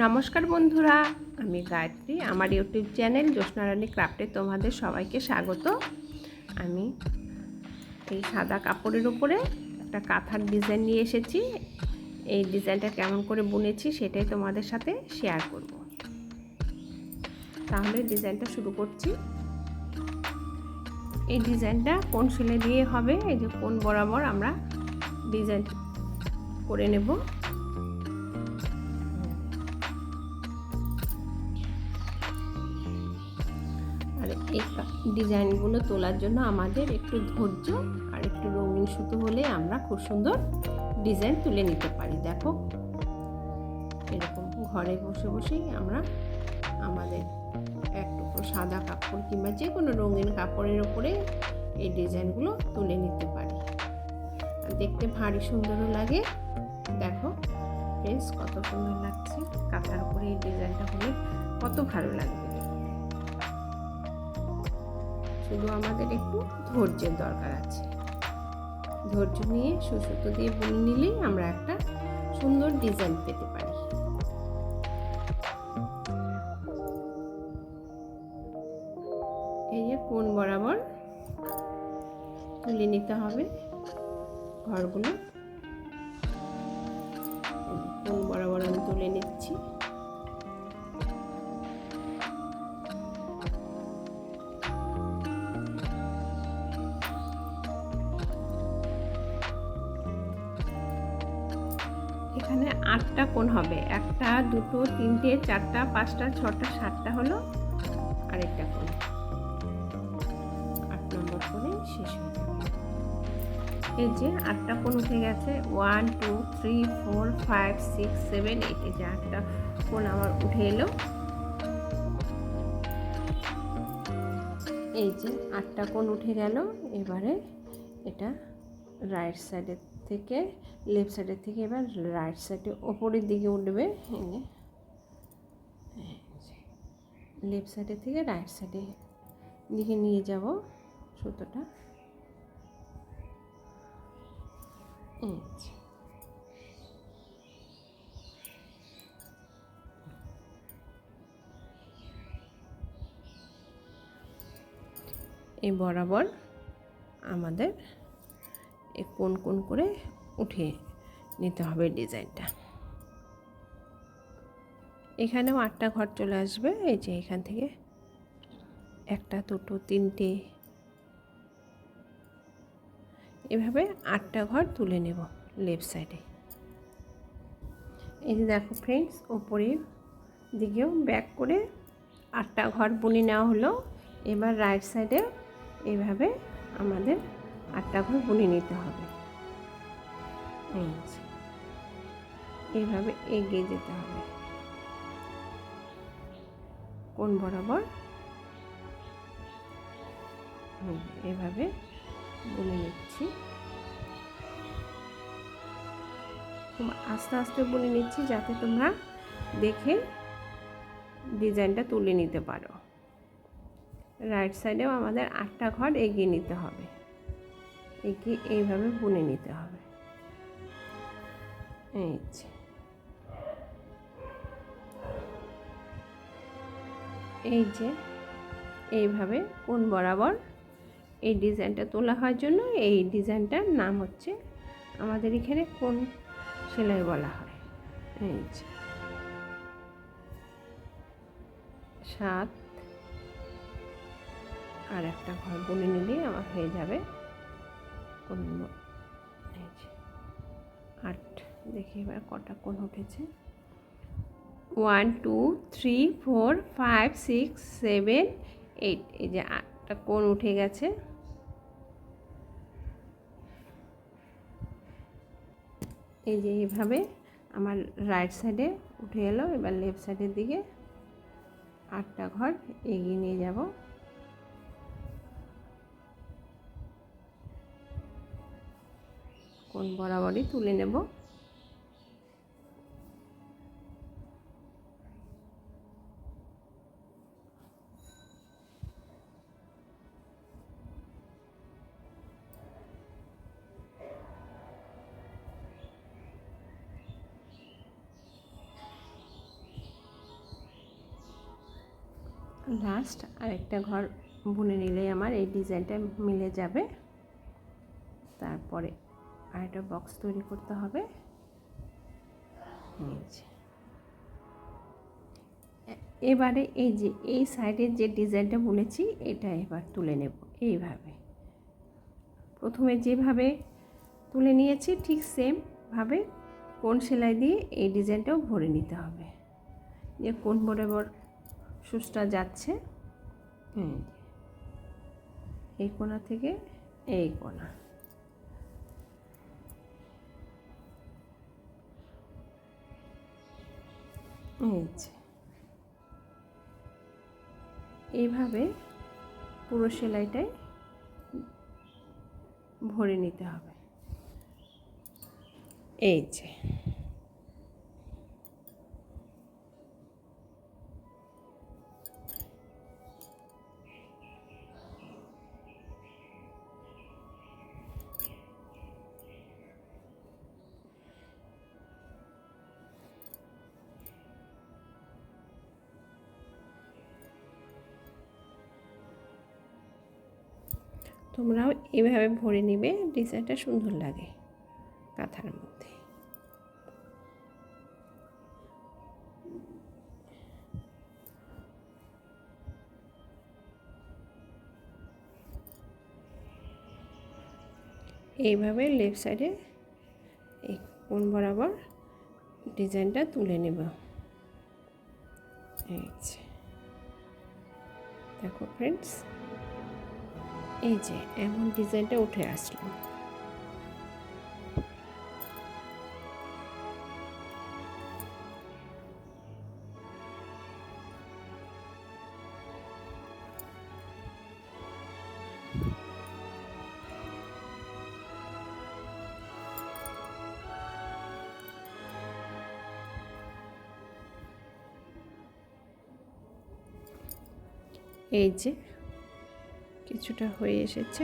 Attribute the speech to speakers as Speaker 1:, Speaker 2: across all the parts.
Speaker 1: নমস্কার বন্ধুরা, আমি গায়ত্রী। আমার ইউটিউব চ্যানেল জ্যোৎস্নারানী ক্রাফটে তোমাদের সবাইকে স্বাগত। আমি এই সাদা কাপড়ের উপরে একটা কাঁথার ডিজাইন নিয়ে এসেছি। এই ডিজাইনটা কেমন করে বুনেছি সেটাই তোমাদের সাথে শেয়ার করব। তাহলে ডিজাইনটা শুরু করছি। এই ডিজাইনটা কোন সেলে দিয়ে হবে? এই যে কোন বরাবর আমরা ডিজাইন করে নেব। এই ডিজাইনগুলো তোলার জন্য আমাদের একটু ধৈর্য আর একটু রঙিন সুতো হলে আমরা খুব সুন্দর ডিজাইন তুলে নিতে পারি। দেখো, এরকম ঘরে বসে বসেই আমরা আমাদের এক টুকরো সাদা কাপড় কিংবা যে কোনো রঙিন কাপড়ের ওপরে এই ডিজাইনগুলো তুলে নিতে পারি। দেখতে ভারী সুন্দরও লাগে। দেখো, বেশ কত সুন্দর লাগছে। কাঁথার উপরে এই ডিজাইনটা হলে কত ভালো লাগবে। শুধু আমাদের একটু ধৈর্যের দরকার আছে। ধৈর্য নিয়ে সুসুতো দিয়ে বুনে নিলেই আমরা একটা সুন্দর ডিজাইন পেতে পারি। এই যে কোন বরাবর তুলে নিতে হবে ঘরগুলো। এখানে আটটা কোণ হবে। একটা, দুটো, তিনটে, চারটা, পাঁচটা, ছটা, সাতটা হলো আরেকটা কোণ। আট নম্বর কোণে শেষ হয়ে এই যে আটটা কোণ উঠে গেছে। One, two, three, four, five, six, seven, eight, এই যে আটটা কোণ আমার উঠে এলো। এই যে আটটা কোণ উঠে গেল। এবারে এটা রাইট সাইডের থেকে লেফট সাইডের থেকে এবার রাইট সাইডে ওপরের দিকে উঠবে। লেফট সাইডের থেকে রাইট সাইডে দিকে নিয়ে যাব সুতোটা। এই বরাবর আমাদের কোন কোন করে উঠে নিতে হবে ডিজাইনটা। এখানেও আটটা ঘর চলে আসবে, এই যে এখান থেকে একটা, দুটো, তিনটে। এভাবে আটটা ঘর তুলে নেব লেফট সাইডে। এই যে দেখো ফ্রেন্ডস ওপরে দিকেও ব্যাক করে আটটা ঘর বুনে নেওয়া হলো। এবার রাইট সাইডে এভাবে আমাদের আটটা ঘর বুনে নিতে হবে। এইভাবে এগিয়ে যেতে হবে। কোন বরাবর? এভাবে বুনে নিচ্ছি। আস্তে আস্তে বুনে নিচ্ছি যাতে তোমরা দেখে ডিজাইনটা তুলে নিতে পারো। রাইট সাইডেও আমাদের আটটা ঘর এগিয়ে নিতে হবে। এগিয়ে এইভাবে বুনে নিতে হবে। এই যে। এই যে, এইভাবে কোন বরাবর এই ডিজাইনটা তোলা হওয়ার জন্য এই ডিজাইনটার নাম হচ্ছে আমাদের এখানে কোন সেলাই বলা হয়। এই যে। সাত। আর একটা ঘর বুনে নিলেই আমার হয়ে যাবে কোন আট, দেখি এবার কটা কোন উঠেছে। One two three four five six seven eight এই যে আটটা কোন উঠে গেছে? এই যে এইভাবে আমার রাইট সাইডে উঠে এলো, এবার লেফট সাইডের দিকে আটটা ঘর এগিয়ে নিয়ে যাব। কোন বরাবরই তুলে নেব। লাস্ট আরেকটা ঘর বুনে নিলেই আমার এই ডিজাইনটা মিলে যাবে। আরেকটা বক্স তৈরি করতে হবে। এবারে এই যে, এই সাইডের যে ডিজাইনটা বলেছি, এটা এবার তুলে নেব এইভাবে। প্রথমে যেভাবে তুলে নিয়েছি, ঠিক সেমভাবে কোন সেলাই দিয়ে এই ডিজাইনটাও ভরে নিতে হবে। যে কোন বরাবর সুচটা যাচ্ছে হুম এই কোণা থেকে এই কোণা। এই যে। এইভাবে পুরো সেলাইটাই ভরে নিতে হবে এই যে তোমরাও এভাবে ভরে নেবে, ডিজাইনটা সুন্দর লাগে কাঁথার মধ্যে। এইভাবে লেফট সাইডে এই কোন বরাবর ডিজাইনটা তুলে নেব। দেখো ফ্রেন্ডস এই যে এমন ডিজাইনটা উঠে আসলো। এই যে কিছুটা হয়ে এসেছে।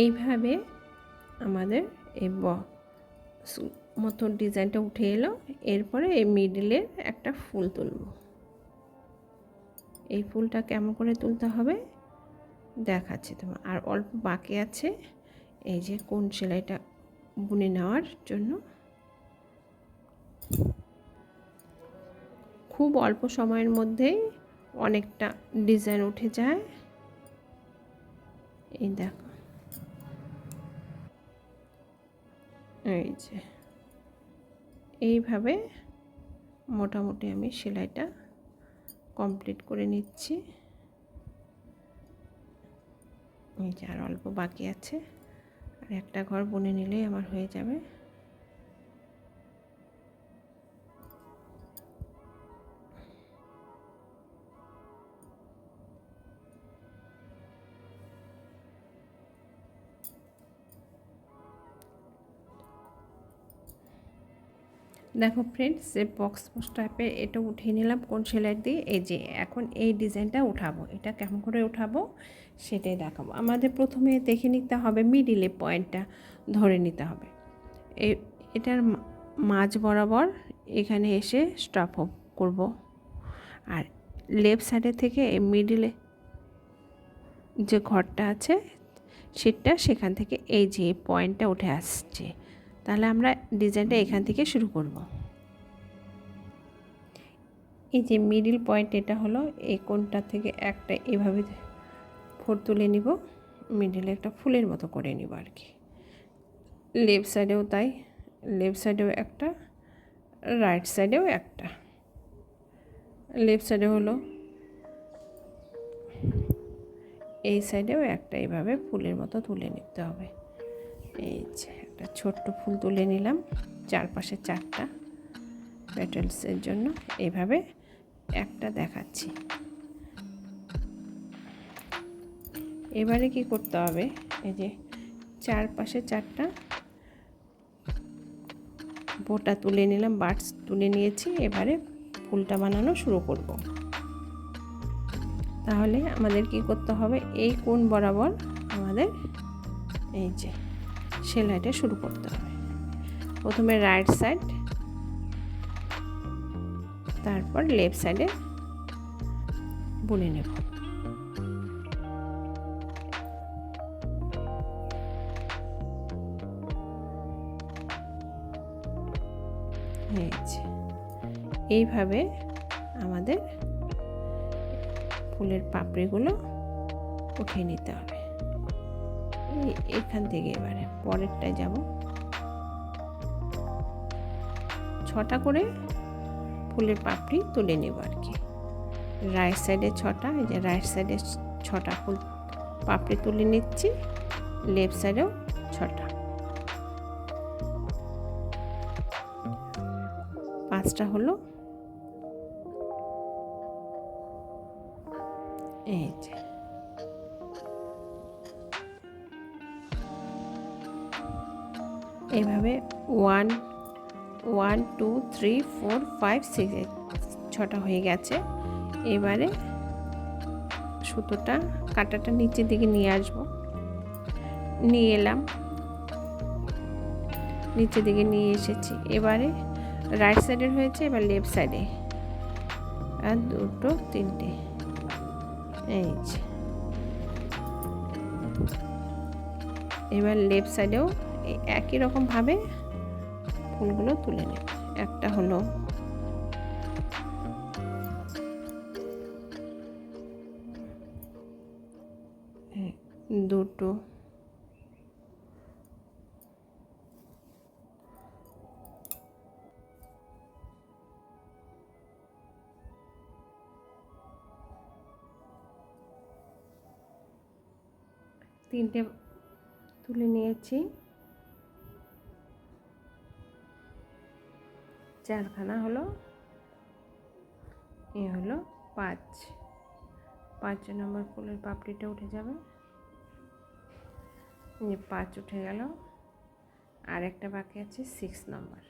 Speaker 1: এইভাবে আমাদের এই ব সু- মতো ডিজাইনটা উঠে এলো। এরপরে এই মিডিলের একটা ফুল তুলব। এই ফুলটা কেমন করে তুলতে হবে দেখাচ্ছি তোমার আর অল্প বাকি আছে এই যে কোন সেলাইটা বুনে নেওয়ার জন্য। খুব অল্প সময়ের মধ্যেই অনেকটা ডিজাইন উঠে যায়। এই দেখো। এই যে, এইভাবে মোটামুটি আমি সেলাইটা কমপ্লিট করে নিচ্ছি। এই যে আর অল্প বাকি আছে। আর একটা ঘর বুনে নিলেই আমার হয়ে যাবে। দেখো ফ্রেন্ডস যে বক্স বক্স টাইপের এটা উঠিয়ে নিলাম কোন সেলাই দিয়ে? এই যে, এখন এই ডিজাইনটা উঠাবো। এটা কেমন করে উঠাবো? সেটাই দেখাবো। আমাদের প্রথমে দেখে নিতে হবে মিডিলে পয়েন্টটা ধরে নিতে হবে। এটার মাঝ বরাবর এখানে এসে স্টপ করব। আর লেফট সাইডে থেকে মিডিলে যে ঘরটা আছে, সেটা সেখান থেকে এই যে পয়েন্টটা উঠে আসছে। তাহলে আমরা ডিজাইনটা এখান থেকে শুরু করব। এই যে মিডিল পয়েন্ট এটা হলো, এই কোনটা থেকে একটা এভাবে ফোর তুলে নিব মিডিলে একটা ফুলের মতো করে নিব আর কি। লেফট সাইডেও তাই লেফট সাইডেও একটা রাইট সাইডেও একটা। লেফট সাইডে হলো, এই সাইডেও একটা এইভাবে ফুলের মতো তুলে নিতে হবে। এই যে। একটা ছোট্ট ফুল তুলে নিলাম চারপাশে চারটা প্যাটেলসের জন্য। এইভাবে একটা দেখাচ্ছি। এবারে কি করতে হবে? এই যে চারপাশে চারটা বোটা তুলে নিলাম, বার্ডস তুলে নিয়েছি। এবারে ফুলটা বানানো শুরু করব। তাহলে আমাদের কি করতে হবে? এই কোণ বরাবর আমাদের এই যে সেলাইটা শুরু করতে হবে। প্রথমে রাইট সাইড তারপর লেফট সাইডে বুনে নেব। এইভাবে আমাদের ফুলের পাপড়িগুলো উঠিয়ে নিতে হবে। এখান থেকে এবারে, পরেরটায় যাব। ছটা করে ফুলের পাপড়ি তুলে নেব আর কি। রাইট সাইডে ছটা, এই যে রাইট সাইডে ছটা ফুল পাপড়ি তুলে নিচ্ছি, লেফট সাইডেও ছটা। পাঁচটা হলো। এই যে। এইভাবে one one two three four five six ছটা হয়ে গেছে। এবারে সুতোটা, কাটাটা নিচের দিকে নিয়ে আসব। নিয়ে এলাম। নিচের দিকে নিয়ে এসেছি। এবারে রাইট সাইডের হয়েছে, এবার লেফট সাইডে আর দুটো, তিনটে। এই এবার লেফট সাইডেও একই রকমভাবে ফুলগুলো তুলে নেব একটা হলো দুটো তিনটে তুলে নিয়েছি। চারখানা হলো, এ হলো পাঁচ। পাঁচ নম্বর ফুলের পাপড়িটা উঠে যাবে। যে পাঁচ উঠে গেল। আর একটা বাকি আছে সিক্স নম্বর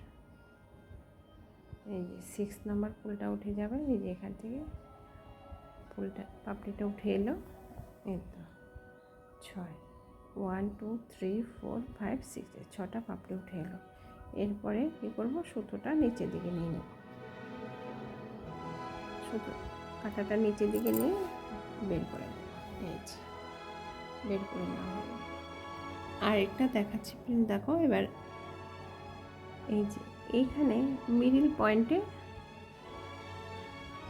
Speaker 1: এই যে সিক্স নম্বর ফুলটা উঠে যাবে। এই যে এখান থেকে ফুলটা, পাপড়িটা উঠে এলো। এই তো ছয়। One two three four five six ছটা পাপড়ি উঠে এলো। এরপরে কী করব? সুতোটা নিচের দিকে নিয়ে নেব। সুতো কাঁটাটা নিচের দিকে নিয়ে বের করে নেব। বের করে নেওয়া হলো। আরেকটা দেখাচ্ছি, প্লিজ দেখো এবার। এই যে, এইখানে মিডিল পয়েন্টে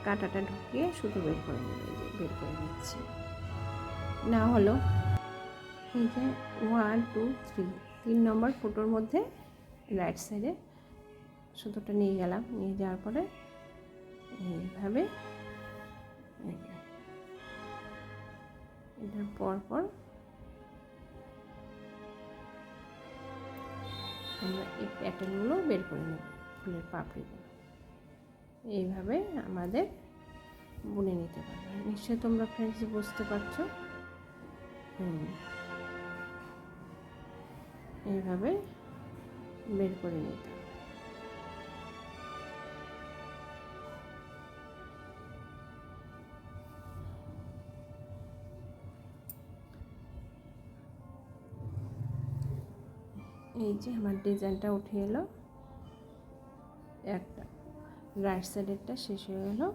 Speaker 1: কাঁটাটা ঢুকিয়ে সুতো বের করে নেব। যে, বের করে নিচ্ছি। না হলো, এই যে ওয়ান টু থ্রি তিন নম্বর ফুটোর মধ্যে রাইট সাইডে সুতোটা নিয়ে গেলাম। নিয়ে যাওয়ার পরে এইভাবে এটার পর পর আমরা এই প্যাটার্নগুলো বের করে নেব, ফুলের পাপড়িগুলো। এইভাবে আমাদের বুনে নিতে পারবে। নিশ্চয়ই তোমরা ফ্রেন্ডস বুঝতে পারছ। হুম। এইভাবে বের করে নিতে এই যে আমার ডিজাইনটা উঠে এলো। একটা রাইট সাইডেরটা শেষ হয়ে গেলো।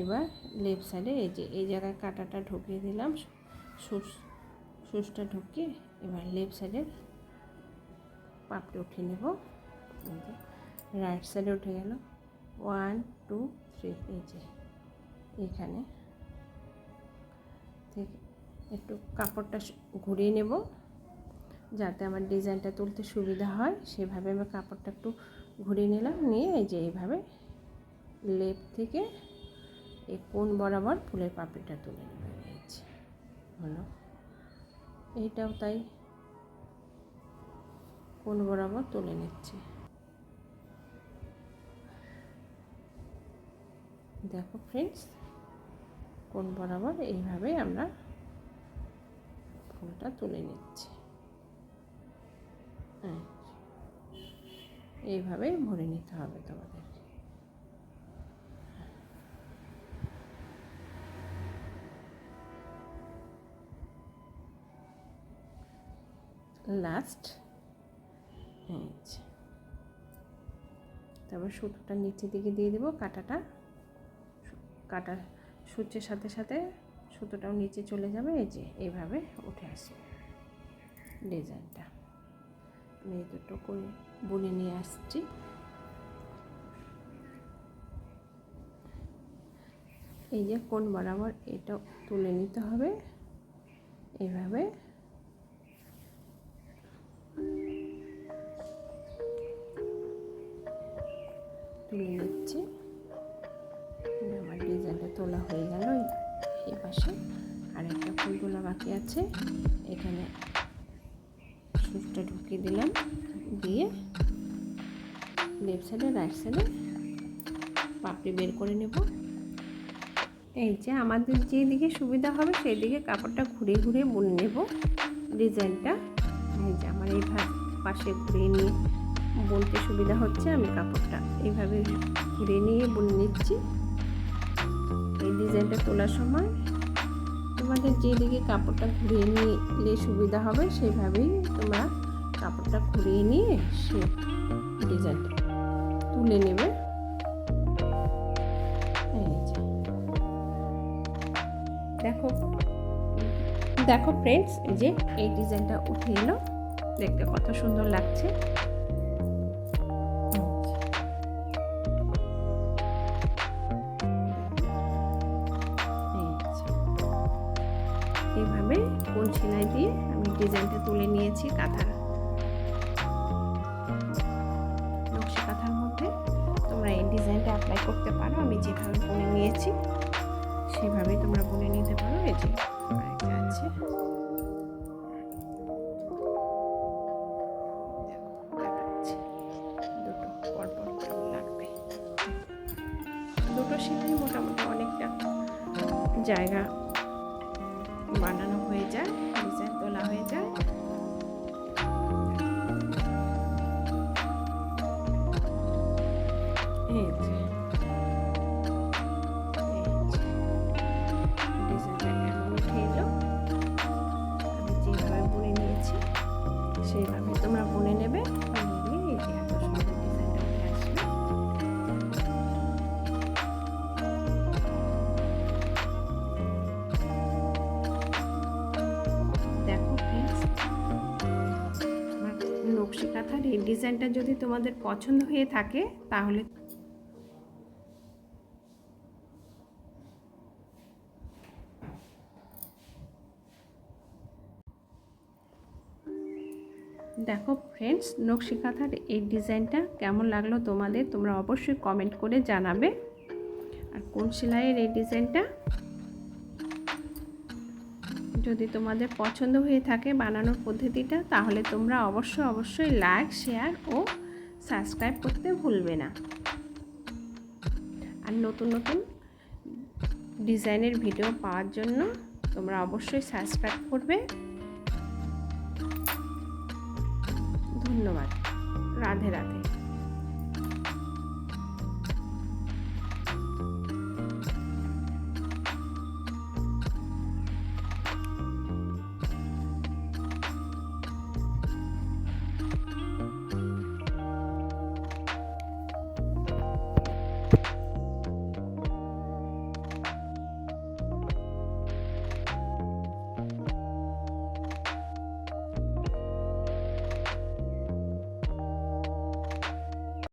Speaker 1: এবার লেফট সাইডে এই যে, এই জায়গায় কাটাটা ঢুকিয়ে দিলাম। সুস সুসটা ঢুকিয়ে এবার লেফট সাইডের পাপড়ি উঠিয়ে নেব। রাইট সাইডে উঠে গেল। ওয়ান টু থ্রি এই যে, এখানে। থেকে একটু কাপড়টা ঘুরিয়ে নেব, যাতে আমার ডিজাইনটা তুলতে সুবিধা হয়। সেভাবে আমি কাপড়টা একটু ঘুরিয়ে নিলাম, নিয়ে এই যে এইভাবে লেফট থেকে এই কোন বরাবর ফুলের পাপড়িটা তুলে নেবে। হলো। এইটাও তাই। কোন বরাবর তুলে নিচ্ছি। দেখো ফ্রেন্ডস কোন বরাবর এইভাবে আমরা ফুলটা তুলে নিচ্ছি। হ্যাঁ এইভাবে ভরে নিতে হবে তোমাদের। লাস্ট এই যে। তারপর সুতোটা নিচের দিকে দিয়ে দেবো, কাটাটা। কাটা সূর্যের সাথে সাথে সুতোটাও নিচে চলে যাবে, এই যে এইভাবে উঠে আসবে ডিজাইনটা। আমি দুটো করে বুনে নিয়ে আসছি। এই যে কোন বরাবর এটা তুলে নিতে হবে এইভাবে তুলে নিচ্ছি আমার ডিজাইনটা তোলা হয়ে গেল এই- পাশে। আর একটা ফুলগুলো বাকি আছে। এখানে সুচটা ঢুকিয়ে দিলাম। দিয়ে লেফট সাইডে রাইট সাইডে পাপড়ি বের করে নেব। এই যে আমাদের যেদিকে সুবিধা হবে সেই দিকে কাপড়টা ঘুরিয়ে ঘুরিয়ে বুনে নেব। ডিজাইনটা এই যে আমার এই পাশে ঘুরিয়ে নিয়ে বুনতে সুবিধা হচ্ছে, আমি কাপড়টা এইভাবে ঘুরে নিয়ে বুনে নিচ্ছি। এই ডিজাইনটা তোলার সময় তোমাদের যেদিকে কাপড়টা ঘুরিয়ে নিলে সুবিধা হবে সেইভাবেই তোমরা কাপড়টা ঘুরিয়ে নিয়ে সে ডিজাইনটা তুলে নেবে। দেখো দেখো ফ্রেন্ডস যে এই ডিজাইনটা উঠে এলো। দেখতে কত সুন্দর লাগছে। এইভাবে কোন সেলাই দিয়ে আমি ডিজাইনটা তুলে নিয়েছি কাঁথার। ডিজাইনটা যদি তোমাদের পছন্দ হয়ে থাকে, তাহলে দেখো ফ্রেন্ডস নকশি কাঁথার এই ডিজাইনটা কেমন লাগল তোমাদের, তোমরা অবশ্যই কমেন্ট করে জানাবে। আর কোন সেলাইয়ের এই ডিজাইনটা? যদি তোমাদের পছন্দ হয়ে থাকে বানানোর পদ্ধতিটা, তাহলে তোমরা অবশ্যই অবশ্যই লাইক শেয়ার ও সাবস্ক্রাইব করতে ভুলবে না। আর নতুন নতুন ডিজাইনের ভিডিও পাওয়ার জন্য তোমরা অবশ্যই সাবস্ক্রাইব করবে। ধন্যবাদ। রাধে রাধে।